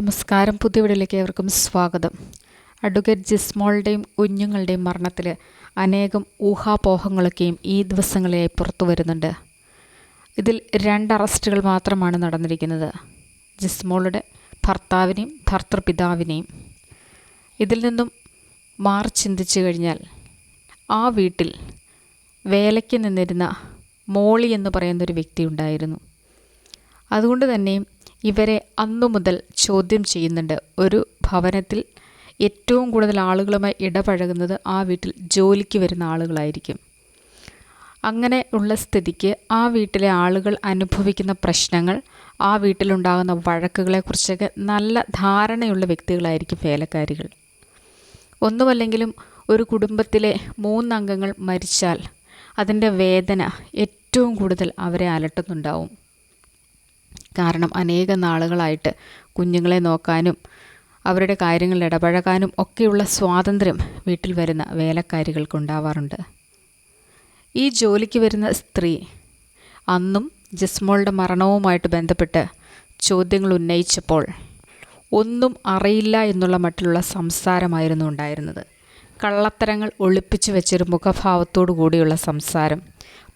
നമസ്കാരം പുതിയ വീഡിയോയിലേക്ക് ഏവർക്കും സ്വാഗതം. അഡ്വക്കേറ്റ് ജിസ്മോളുടെയും കുഞ്ഞുങ്ങളുടെയും മരണത്തിൽ അനേകം ഊഹാപോഹങ്ങളൊക്കെയും ഈ ദിവസങ്ങളിലായി പുറത്തു വരുന്നുണ്ട്. ഇതിൽ രണ്ട് അറസ്റ്റുകൾ മാത്രമാണ് നടന്നിരിക്കുന്നത്. ജിസ്മോളുടെ ഭർത്താവിനെയും ഭർത്തൃപിതാവിനെയും. ഇതിൽ നിന്നും മാറി ചിന്തിച്ചു കഴിഞ്ഞാൽ ആ വീട്ടിൽ വേലയ്ക്ക് നിന്നിരുന്ന മോളി എന്ന് പറയുന്നൊരു വ്യക്തി ഉണ്ടായിരുന്നു. അതുകൊണ്ട് തന്നെയും ഇവരെ അന്നു മുതൽ ചോദ്യം ചെയ്യുന്നുണ്ട്. ഒരു ഭവനത്തിൽ ഏറ്റവും കൂടുതൽ ആളുകളുമായി ഇടപഴകുന്നത് ആ വീട്ടിൽ ജോലിക്ക് വരുന്ന ആളുകളായിരിക്കും. അങ്ങനെ ഉള്ള സ്ഥിതിക്ക് ആ വീട്ടിലെ ആളുകൾ അനുഭവിക്കുന്ന പ്രശ്നങ്ങൾ ആ വീട്ടിലുണ്ടാകുന്ന വഴക്കുകളെക്കുറിച്ചൊക്കെ നല്ല ധാരണയുള്ള വ്യക്തികളായിരിക്കും വേലക്കാരികൾ. ഒന്നുമല്ലെങ്കിലും ഒരു കുടുംബത്തിലെ മൂന്നംഗങ്ങൾ മരിച്ചാൽ അതിന്റെ വേദന ഏറ്റവും കൂടുതൽ അവരെ അലട്ടുന്നുണ്ടാവും. കാരണം അനേക നാളുകളായിട്ട് കുഞ്ഞുങ്ങളെ നോക്കാനും അവരുടെ കാര്യങ്ങളിൽ ഇടപഴകാനും ഒക്കെയുള്ള സ്വാതന്ത്ര്യം വീട്ടിൽ വരുന്ന വേലക്കാരികൾക്കുണ്ടാവാറുണ്ട്. ഈ ജോലിക്ക് വരുന്ന സ്ത്രീ അന്നും ജസ്മോളുടെ മരണവുമായിട്ട് ബന്ധപ്പെട്ട് ചോദ്യങ്ങൾ ഉന്നയിച്ചപ്പോൾ ഒന്നും അറിയില്ല എന്നുള്ള മട്ടിലുള്ള സംസാരമായിരുന്നു ഉണ്ടായിരുന്നത്. കള്ളത്തരങ്ങൾ ഒളിപ്പിച്ചു വെച്ചൊരു മുഖഭാവത്തോടു കൂടിയുള്ള സംസാരം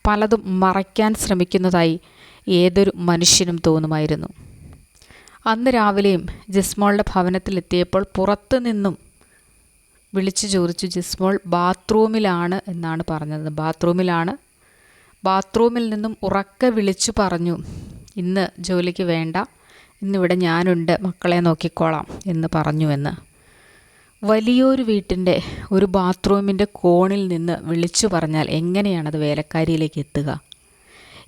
പലതും മറയ്ക്കാൻ ശ്രമിക്കുന്നതായി ഏതൊരു മനുഷ്യനും തോന്നുമായിരുന്നു. അന്ന് രാവിലെയും ജിസ്മോളുടെ ഭവനത്തിലെത്തിയപ്പോൾ പുറത്തു നിന്നും വിളിച്ചു ചോദിച്ചു ജിസ്മോൾ ബാത്റൂമിലാണ് എന്നാണ് പറഞ്ഞത്. ബാത്റൂമിലാണ്. ബാത്റൂമിൽ നിന്നും ഉറക്കെ വിളിച്ചു പറഞ്ഞു ഇന്ന് ജോലിക്ക് വേണ്ട ഇന്നിവിടെ ഞാനുണ്ട് മക്കളെ നോക്കിക്കോളാം എന്ന് പറഞ്ഞു പറഞ്ഞുവെന്ന് വലിയൊരു വീട്ടിന്റെ ഒരു ബാത്റൂമിന്റെ കോണിൽ നിന്ന് വിളിച്ചു പറഞ്ഞാൽ എങ്ങനെയാണത് വേലക്കാരിയിലേക്ക് എത്തുക?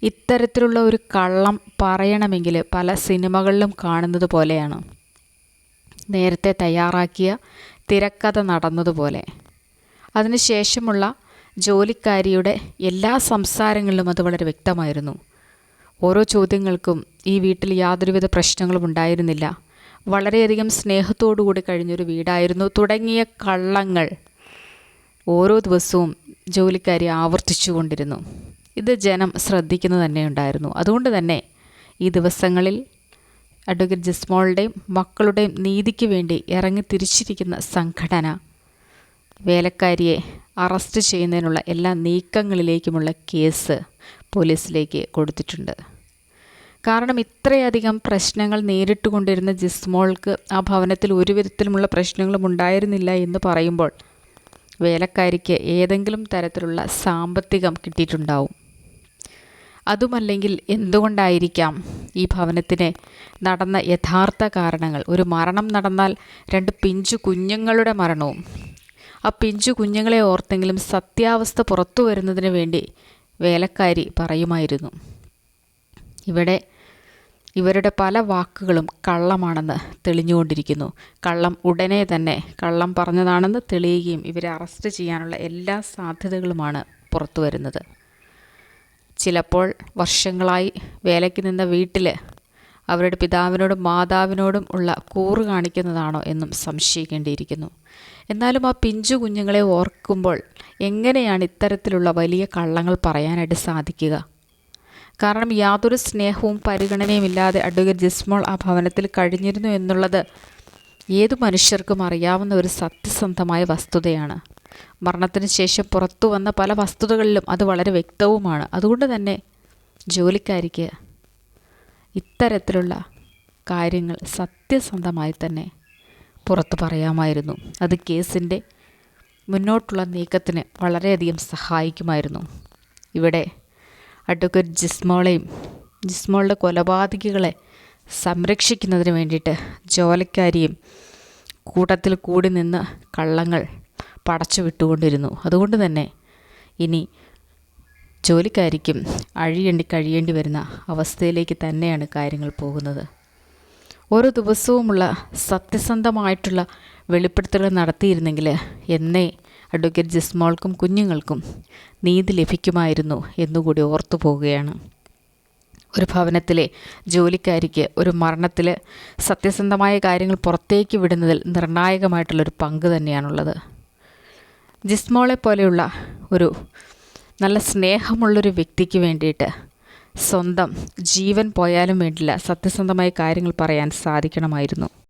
ഇത്തരത്തിലുള്ള ഒരു കള്ളം പറയണമെങ്കിൽ പല സിനിമകളിലും കാണുന്നത് പോലെയാണ്. നേരത്തെ തയ്യാറാക്കിയ തിരക്കഥ നടന്നതുപോലെ അതിനുശേഷമുള്ള ജോലിക്കാരിയുടെ എല്ലാ സംസാരങ്ങളിലും അത് വളരെ വ്യക്തമായിരുന്നു. ഓരോ ചോദ്യങ്ങൾക്കും ഈ വീട്ടിൽ യാതൊരുവിധ പ്രശ്നങ്ങളും ഉണ്ടായിരുന്നില്ല. വളരെയധികം സ്നേഹത്തോടുകൂടി കഴിഞ്ഞൊരു വീടായിരുന്നു. തുടങ്ങിയ കള്ളങ്ങൾ ഓരോ ദിവസവും ജോലിക്കാരി ആവർത്തിച്ചു കൊണ്ടിരുന്നു ഇത് ജനം ശ്രദ്ധിക്കുന്നത് തന്നെ ഉണ്ടായിരുന്നു. അതുകൊണ്ട് തന്നെ ഈ ദിവസങ്ങളിൽ അഡ്വക്കേറ്റ് ജിസ്മോളുടെയും മക്കളുടെയും നീതിക്ക് വേണ്ടി ഇറങ്ങി തിരിച്ചിരിക്കുന്ന സംഘടന വേലക്കാരിയെ അറസ്റ്റ് ചെയ്യുന്നതിനുള്ള എല്ലാ നീക്കങ്ങളിലേക്കുമുള്ള കേസ് പോലീസിലേക്ക് കൊടുത്തിട്ടുണ്ട്. കാരണം ഇത്രയധികം പ്രശ്നങ്ങൾ നേരിട്ട് കൊണ്ടിരുന്ന ജിസ്മോൾക്ക് ആ ഭവനത്തിൽ ഒരു വിധത്തിലുമുള്ള പ്രശ്നങ്ങളും ഉണ്ടായിരുന്നില്ല എന്ന് പറയുമ്പോൾ വേലക്കാരിക്ക് ഏതെങ്കിലും തരത്തിലുള്ള സാമ്പത്തികം കിട്ടിയിട്ടുണ്ടാവും. അതുമല്ലെങ്കിൽ എന്തുകൊണ്ടായിരിക്കാം ഈ ഭവനത്തിന് നടന്ന യഥാർത്ഥ കാരണങ്ങൾ? ഒരു മരണം നടന്നാൽ രണ്ട് പിഞ്ചു കുഞ്ഞുങ്ങളുടെ മരണവും. ആ പിഞ്ചു കുഞ്ഞുങ്ങളെ ഓർത്തെങ്കിലും സത്യാവസ്ഥ പുറത്തു വരുന്നതിന് വേണ്ടി വേലക്കാരി പറയുമായിരുന്നു. ഇവിടെ ഇവരുടെ പല വാക്കുകളും കള്ളമാണെന്ന് തെളിഞ്ഞുകൊണ്ടിരിക്കുന്നു. കള്ളം ഉടനെ തന്നെ കള്ളം പറഞ്ഞതാണെന്ന് തെളിയുകയും ഇവരെ അറസ്റ്റ് ചെയ്യാനുള്ള എല്ലാ സാധ്യതകളുമാണ് പുറത്തു വരുന്നത്. ചിലപ്പോൾ വർഷങ്ങളായി വേലയ്ക്ക് നിന്ന വീട്ടിൽ അവരുടെ പിതാവിനോടും മാതാവിനോടും ഉള്ള കൂറ് കാണിക്കുന്നതാണോ എന്നും സംശയിക്കേണ്ടിയിരിക്കുന്നു. എന്നാലും ആ പിഞ്ചു കുഞ്ഞുങ്ങളെ ഓർക്കുമ്പോൾ എങ്ങനെയാണ് ഇത്തരത്തിലുള്ള വലിയ കള്ളങ്ങൾ പറയാനായിട്ട് സാധിക്കുക? കാരണം യാതൊരു സ്നേഹവും പരിഗണനയും ഇല്ലാതെ അഡ്വക്കേറ്റ് ജിസ്മോൾ ആ ഭവനത്തിൽ കഴിഞ്ഞിരുന്നു എന്നുള്ളത് ഏതു മനുഷ്യർക്കും അറിയാവുന്ന ഒരു സത്യസന്ധമായ വസ്തുതയാണ്. മരണത്തിന് ശേഷം പുറത്തു വന്ന പല വസ്തുതകളിലും അത് വളരെ വ്യക്തവുമാണ്. അതുകൊണ്ട് തന്നെ ജോലിക്കാരിക്ക് ഇത്തരത്തിലുള്ള കാര്യങ്ങൾ സത്യസന്ധമായി തന്നെ പുറത്തു പറയാമായിരുന്നു. അത് കേസിന്റെ മുന്നോട്ടുള്ള നീക്കത്തിന് വളരെയധികം സഹായിക്കുമായിരുന്നു. ഇവിടെ അഡ്വക്കേറ്റ് ജിസ്മോളെയും ജിസ്മോളുടെ കൊലപാതകികളെ സംരക്ഷിക്കുന്നതിന് വേണ്ടിയിട്ട് ജോലിക്കാരിയും കൂട്ടത്തിൽ കൂടി നിന്ന് കള്ളങ്ങൾ പടച്ചു വിട്ടുകൊണ്ടിരുന്നു. അതുകൊണ്ട് തന്നെ ഇനി ജോലിക്കാരിക്കും അഴിയേണ്ടി കഴിയേണ്ടി വരുന്ന അവസ്ഥയിലേക്ക് തന്നെയാണ് കാര്യങ്ങൾ പോകുന്നത്. ഓരോ ദിവസവുമുള്ള സത്യസന്ധമായിട്ടുള്ള വെളിപ്പെടുത്തലുകൾ നടത്തിയിരുന്നെങ്കിൽ എന്നേ അഡ്വക്കേറ്റ് ജിസ്മോൾക്കും കുഞ്ഞുങ്ങൾക്കും നീതി ലഭിക്കുമായിരുന്നു എന്നുകൂടി ഓർത്തു പോവുകയാണ് ഒരു ഭവനത്തിലെ ജോലിക്കാരിക്ക് ഒരു മരണത്തിൽ സത്യസന്ധമായ കാര്യങ്ങൾ പുറത്തേക്ക് വിടുന്നതിൽ നിർണായകമായിട്ടുള്ളൊരു പങ്ക് തന്നെയാണുള്ളത്. ജിസ്മോളെ പോലെയുള്ള ഒരു നല്ല സ്നേഹമുള്ളൊരു വ്യക്തിക്ക് വേണ്ടിയിട്ട് സ്വന്തം ജീവൻ പോയാലും വേണ്ടില്ല സത്യസന്ധമായ കാര്യങ്ങൾ പറയാൻ സാധിക്കണമായിരുന്നു.